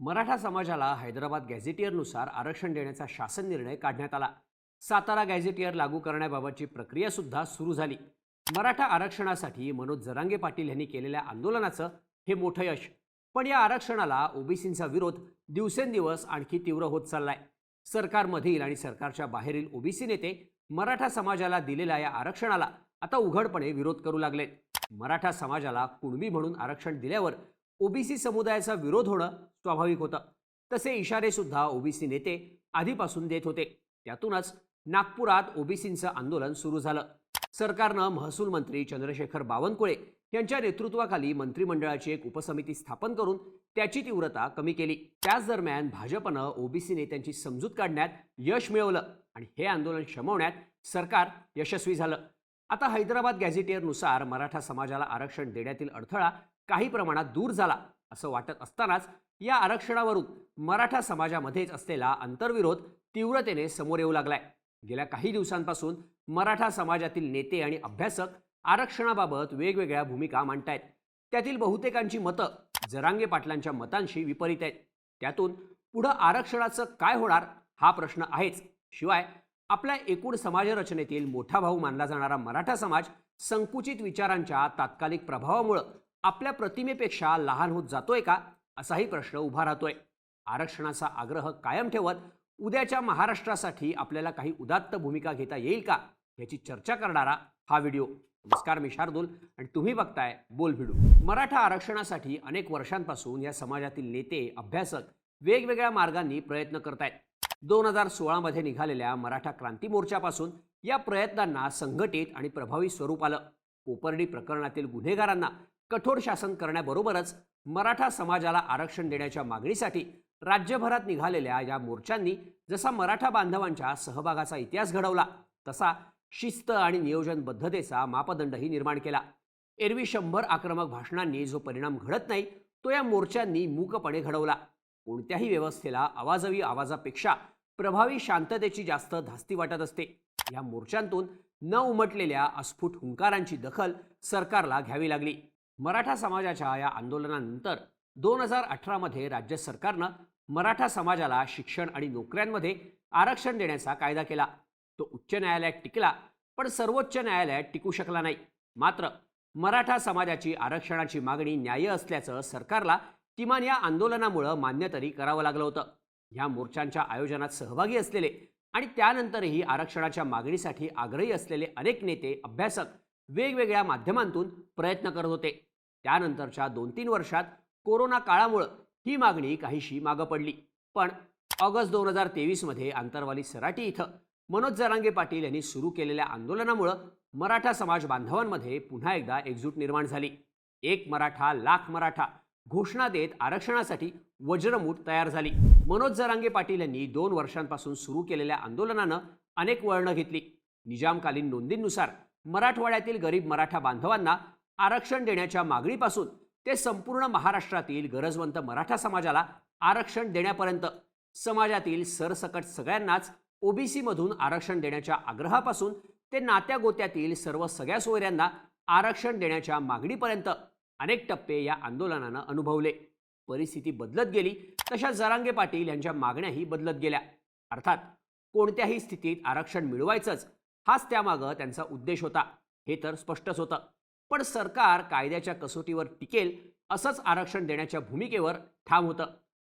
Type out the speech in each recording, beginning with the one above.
मराठा समाजाला हैदराबाद गॅझेटियरनुसार आरक्षण देण्याचा शासन निर्णय काढण्यात आला. सातारा गॅझेटियर लागू करण्याबाबतची प्रक्रियासुद्धा सुरू झाली. मराठा आरक्षणासाठी मनोज जरांगे पाटील यांनी केलेल्या आंदोलनाचं हे मोठं यश. पण या आरक्षणाला ओबीसींचा विरोध दिवसेंदिवस आणखी तीव्र होत चाललाय. सरकारमधील आणि सरकारच्या बाहेरील ओबीसी नेते मराठा समाजाला दिलेल्या या आरक्षणाला आता उघडपणे विरोध करू लागलेत. मराठा समाजाला कुणबी म्हणून आरक्षण दिल्यावर ओबीसी समुदायाचा विरोध होणं स्वाभाविक होतं. तसे इशारे सुद्धा ओबीसी नेते आधीपासून देत होते. त्यातूनच नागपुरात ओबीसींचं आंदोलन सुरू झालं. सरकारनं महसूल मंत्री चंद्रशेखर बावनकुळे यांच्या नेतृत्वाखाली मंत्रिमंडळाची एक उपसमिती स्थापन करून त्याची तीव्रता कमी केली. त्याच दरम्यान भाजपनं ओबीसी नेत्यांची समजूत काढण्यात यश मिळवलं आणि हे आंदोलन शमवण्यात सरकार यशस्वी झालं. आता हैदराबाद गॅझेटियरनुसार मराठा समाजाला आरक्षण देण्यातील अडथळा काही प्रमाणात दूर झाला असं वाटत असतानाच या आरक्षणावरून मराठा समाजामध्येच असलेला अंतर्विरोध तीव्रतेने समोर येऊ लागलाय. गेल्या काही दिवसांपासून मराठा समाजातील नेते आणि अभ्यासक आरक्षणाबाबत वेगवेगळ्या भूमिका मांडतायत. त्यातील बहुतेकांची मतं जरांगे पाटलांच्या मतांशी विपरीत आहेत. त्यातून पुढं आरक्षणाचं काय होणार हा प्रश्न आहेच. शिवाय आपल्या एकूण समाजरचनेतील मोठा भाऊ मानला जाणारा मराठा समाज संकुचित विचारांच्या तात्कालिक प्रभावामुळं आपल्या प्रतिमेपेक्षा लहान होत जातोय का? असाही प्रश्न उभा राहतोय. आरक्षणाचा आग्रह कायम ठेवत उद्याच्या महाराष्ट्रासाठी आपल्याला काही उदात्त भूमिका घेता येईल का? याची चर्चा करणारा हा व्हिडिओ. नमस्कार मी शार्दूल आणि तुम्ही बघताय बोल भिडू. मराठा आरक्षणासाठी अनेक वर्षांपासून या समाजातील नेते अभ्यासक वेगवेगळ्या मार्गांनी प्रयत्न करतायत. दोन हजार सोळामध्ये निघालेल्या मराठा क्रांती मोर्चापासून या प्रयत्नांना संघटित आणि प्रभावी स्वरूप आलं. कोपर्डी प्रकरणातील गुन्हेगारांना कठोर शासन करण्याबरोबरच मराठा समाजाला आरक्षण देण्याच्या मागणीसाठी राज्यभरात निघालेल्या या मोर्चांनी जसा मराठा बांधवांच्या सहभागाचा इतिहास घडवला तसा शिस्त आणि नियोजनबद्धतेचा मापदंडही निर्माण केला. एरवी शंभर आक्रमक भाषणांनी जो परिणाम घडत नाही तो या मोर्चांनी मूकपणे घडवला. कोणत्याही व्यवस्थेला आवाजवी आवाजापेक्षा प्रभावी शांततेची जास्त धास्ती वाटत असते. या मोर्चांतून न उमटलेल्या अस्फुट हुंकारांची दखल सरकारला घ्यावी लागली. मराठा समाजाच्या या आंदोलनानंतर दोन हजार अठरामध्ये राज्य सरकारनं मराठा समाजाला शिक्षण आणि नोकऱ्यांमध्ये आरक्षण देण्याचा कायदा केला. तो उच्च न्यायालयात टिकला पण सर्वोच्च न्यायालयात टिकू शकला नाही. मात्र मराठा समाजाची आरक्षणाची मागणी न्याय असल्याचं सरकारला किमान या आंदोलनामुळं मान्य तरी करावं लागलं होतं. ह्या मोर्चांच्या आयोजनात सहभागी असलेले आणि त्यानंतरही आरक्षणाच्या मागणीसाठी आग्रही असलेले अनेक नेते अभ्यासक वेगवेगळ्या माध्यमांतून प्रयत्न करत होते. त्यानंतरच्या दोन तीन वर्षात कोरोना काळामुळं ही मागणी काहीशी मागं पडली. पण ऑगस्ट दोन हजार तेवीसमध्ये आंतरवाली सराटी इथं मनोज जरांगे पाटील यांनी सुरू केलेल्या आंदोलनामुळं मराठा समाज बांधवांमध्ये पुन्हा एकदा एकजूट निर्माण झाली. एक मराठा लाख मराठा घोषणा देत आरक्षणासाठी वज्रमूठ तयार झाली. मनोज जरांगे पाटील यांनी दोन वर्षांपासून सुरू केलेल्या आंदोलनानं अनेक वळणं घेतली. निजामकालीन नोंदींनुसार मराठवाड्यातील गरीब मराठा बांधवांना आरक्षण देण्याच्या मागणीपासून ते संपूर्ण महाराष्ट्रातील गरजवंत मराठा समाजाला आरक्षण देण्यापर्यंत. समाजातील सरसकट सगळ्यांनाच ओबीसीमधून आरक्षण देण्याच्या आग्रहापासून ते नात्या गोत्यातील सर्व सगळ्या सोयऱ्यांना आरक्षण देण्याच्या मागणीपर्यंत अनेक टप्पे या आंदोलनानं अनुभवले. परिस्थिती बदलत गेली तशा जरांगे पाटील यांच्या मागण्याही बदलत गेल्या. अर्थात कोणत्याही स्थितीत आरक्षण मिळवायचंच हाच त्यामागं त्यांचा उद्देश होता हे तर स्पष्टच होतं. पण सरकार कायद्याच्या कसोटीवर टिकेल असंच आरक्षण देण्याच्या भूमिकेवर ठाम होतं.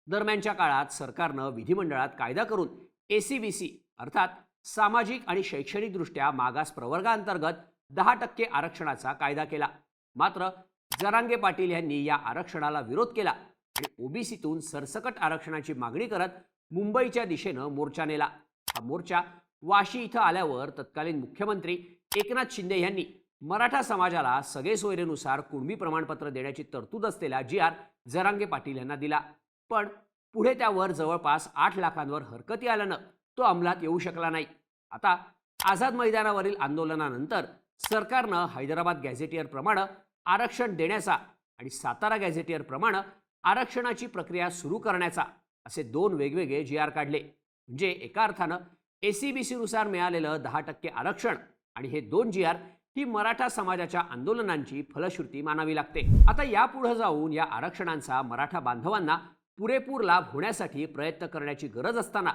दरम्यानच्या काळात सरकारनं विधिमंडळात कायदा करून ए सी बी सी अर्थात सामाजिक आणि शैक्षणिकदृष्ट्या मागास प्रवर्गाअंतर्गत दहा टक्के आरक्षणाचा कायदा केला. मात्र जरांगे पाटील यांनी या आरक्षणाला विरोध केला आणि ओबीसीतून सरसकट आरक्षणाची मागणी करत मुंबईच्या दिशेनं मोर्चा नेला. हा मोर्चा वाशी इथं आल्यावर तत्कालीन मुख्यमंत्री एकनाथ शिंदे यांनी मराठा समाजाला सगळे सोयरेनुसार कुणबी प्रमाणपत्र देण्याची तरतूद असलेला जी आर जरांगे पाटील यांना दिला. पण पुढे त्यावर जवळपास आठ लाखांवर हरकती आल्यानं तो अंमलात येऊ शकला नाही. आता आझाद मैदानावरील आंदोलनानंतर सरकारनं हैदराबाद गॅझेटियरप्रमाणे आरक्षण देण्याचा आणि सातारा गॅझेटियरप्रमाणे आरक्षणाची प्रक्रिया सुरू करण्याचा असे दोन वेगवेगळे जी आर काढले. म्हणजे एका अर्थानं ए सी बी सीनुसार मिळालेलं दहा टक्के आरक्षण आणि हे दोन जी आर ही मराठा समाजाच्या आंदोलनांची फलश्रुती मानावी लागते. आता यापुढे जाऊन या आरक्षणांचा मराठा बांधवांना पुरेपूर लाभ होण्यासाठी प्रयत्न करण्याची गरज असताना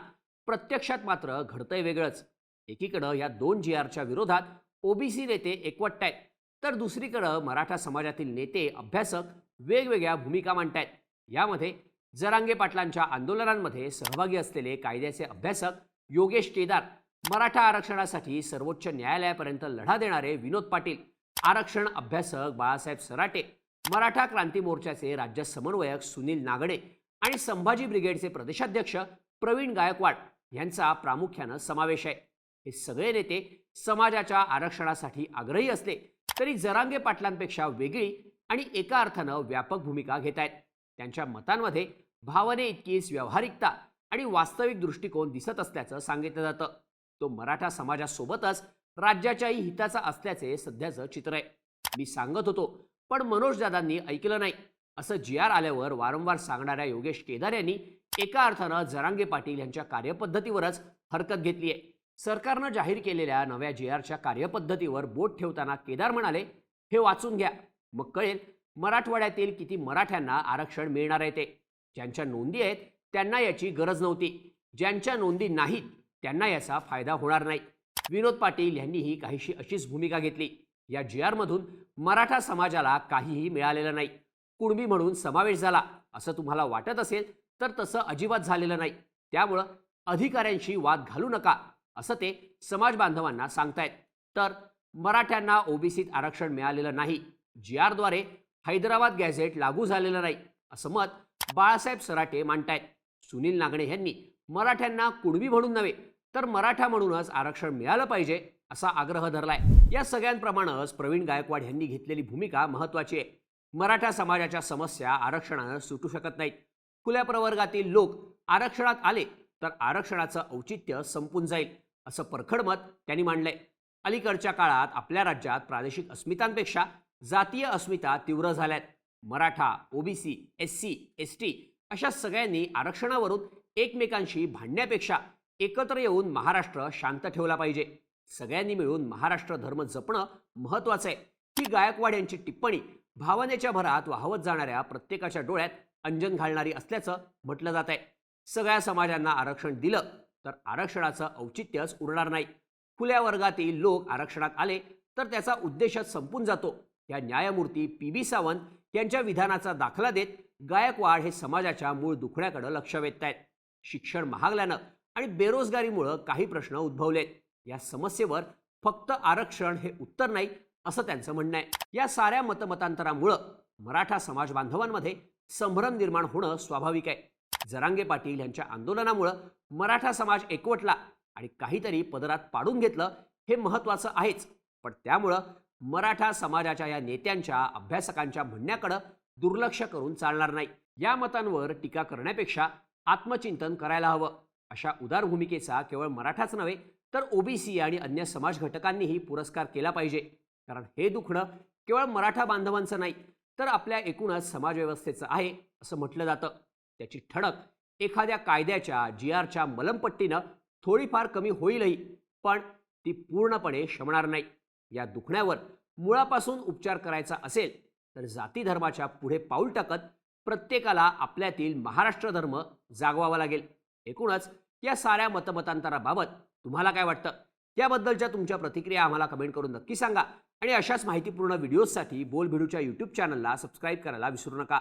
प्रत्यक्षात मात्र घडतंय वेगळंच. एकीकडं या दोन जी आरच्या विरोधात ओबीसी नेते एकवटत आहेत तर दुसरीकडं मराठा समाजातील नेते अभ्यासक वेगवेगळ्या भूमिका मांडतायत. यामध्ये जरांगे पाटलांच्या आंदोलनांमध्ये सहभागी असलेले कायद्याचे अभ्यासक योगेश केदार मराठा आरक्षणासाठी सर्वोच्च न्यायालयापर्यंत लढा देणारे विनोद पाटील आरक्षण अभ्यासक बाळासाहेब सराटे मराठा क्रांती मोर्चाचे राज्य समन्वयक सुनील नागडे आणि संभाजी ब्रिगेडचे प्रदेशाध्यक्ष प्रवीण गायकवाड यांचा प्रामुख्यानं समावेश आहे. हे सगळे नेते समाजाच्या आरक्षणासाठी आग्रही असले तरी जरांगे पाटलांपेक्षा वेगळी आणि एका अर्थानं व्यापक भूमिका घेत आहेत. त्यांच्या मतांमध्ये भावने इतकीच व्यावहारिकता आणि वास्तविक दृष्टिकोन दिसत असल्याचं सांगितलं जातं. तो मराठा समाजासोबतच राज्याच्याही हिताचा असल्याचे सध्याचं चित्र आहे. मी सांगत होतो पण मनोज दादांनी ऐकलं नाही असं जी आर आल्यावर वारंवार सांगणाऱ्या योगेश केदार यांनी एका अर्थानं जरांगे पाटील यांच्या कार्यपद्धतीवरच हरकत घेतली आहे. सरकारनं जाहीर केलेल्या नव्या जी आरच्या कार्यपद्धतीवर बोट ठेवताना केदार म्हणाले हे वाचून घ्या. मग कळेल मराठवाड्यातील किती मराठ्यांना आरक्षण मिळणार आहे ते. ज्यांच्या नोंदी आहेत त्यांना याची गरज नव्हती. ज्यांच्या नोंदी नाहीत त्यांना याचा फायदा होणार नाही. विनोद पाटील यांनीही काहीशी अशीच भूमिका घेतली. या जी आरमधून मराठा समाजाला काहीही मिळालेलं नाही. कुणबी म्हणून समावेश झाला असं तुम्हाला वाटत असेल तर तसं अजिबात झालेलं नाही. त्यामुळं अधिकाऱ्यांशी वाद घालू नका असं ते समाज बांधवांना सांगतायत. तर मराठ्यांना ओबीसीत आरक्षण मिळालेलं नाही. जी आरद्वारे हैदराबाद गॅझेट लागू झालेलं नाही असं मत बाळासाहेब सराटे मांडतायत. सुनील नागणे यांनी मराठ्यांना कुणबी म्हणून नव्हे तर मराठा म्हणूनच आरक्षण मिळालं पाहिजे असा आग्रह धरलाय. या सगळ्यांप्रमाणेच प्रवीण गायकवाड यांनी घेतलेली भूमिका महत्वाची आहे. मराठा समाजाच्या समस्या आरक्षणानं सुटू शकत नाहीत. खुल्या प्रवर्गातील लोक आरक्षणात आले तर आरक्षणाचं औचित्य संपून जाईल असं परखड मत त्यांनी मांडलंय. अलीकडच्या काळात आपल्या राज्यात प्रादेशिक अस्मितांपेक्षा जातीय अस्मिता तीव्र झाल्यात. Maratha OBC S C S T अशा सगळ्यांनी आरक्षणावरून एकमेकांशी भांडण्यापेक्षा एकत्र येऊन महाराष्ट्र शांत ठेवला पाहिजे. सगळ्यांनी मिळून महाराष्ट्र धर्म जपणं महत्वाचं आहे ही गायकवाड यांची टिप्पणी भावनेच्या भरात वाहवत जाणाऱ्या प्रत्येकाच्या डोळ्यात अंजन घालणारी असल्याचं म्हटलं जात आहे सगळ्या समाजांना आरक्षण दिलं तर आरक्षणाचं औचित्यच उरणार नाही. खुल्या वर्गातील लोक आरक्षणात आले तर त्याचा उद्देशच संपून जातो. या न्यायमूर्ती पी बी सावंत यांच्या विधानाचा दाखला देत गायकवाड हे समाजाच्या मूळ दुखण्याकडे लक्ष वेधत आहेत शिक्षण महागल्यानं आणि बेरोजगारीमुळं काही प्रश्न उद्भवलेत. या समस्येवर फक्त आरक्षण हे उत्तर नाही असं त्यांचं म्हणणं आहे. या साऱ्या मतमतांतरामुळं मराठा समाज बांधवांमध्ये संभ्रम निर्माण होणं स्वाभाविक आहे. जरांगे पाटील यांच्या आंदोलनामुळं मराठा समाज एकवटला आणि काहीतरी पदरात पाडून घेतलं हे महत्वाचं आहेच. पण त्यामुळं मराठा समाजाच्या या नेत्यांच्या अभ्यासकांच्या म्हणण्याकडं दुर्लक्ष करून चालणार नाही. या मतांवर टीका करण्यापेक्षा आत्मचिंतन करायला हवं. अशा उदार भूमिकेचा केवळ मराठाच नव्हे तर ओबीसी आणि अन्य समाज घटकांनीही पुरस्कार केला पाहिजे. कारण हे दुखणं केवळ मराठा बांधवांचं नाही तर आपल्या एकूणच समाजव्यवस्थेचं आहे असं म्हटलं जातं. त्याची ठणक एखाद्या कायद्याच्या जी आरच्या मलमपट्टीनं थोडीफार कमी होईलही पण ती पूर्णपणे शमणार नाही. या दुखण्यावर मुळापासून उपचार करायचा असेल तर जाती धर्माच्या पुढे पाऊल टाकत प्रत्येकाला आपल्यातील महाराष्ट्र धर्म जागवावा लागेल. एकूणच या साऱ्या मतमतांतराबाबत तुम्हाला काय वाटतं? त्याबद्दलच्या तुमच्या प्रतिक्रिया आम्हाला कमेंट करून नक्की सांगा. आणि अशाच माहितीपूर्ण व्हिडिओजसाठी बोलभिडूच्या यूट्यूब चॅनलला सबस्क्राईब करायला विसरू नका.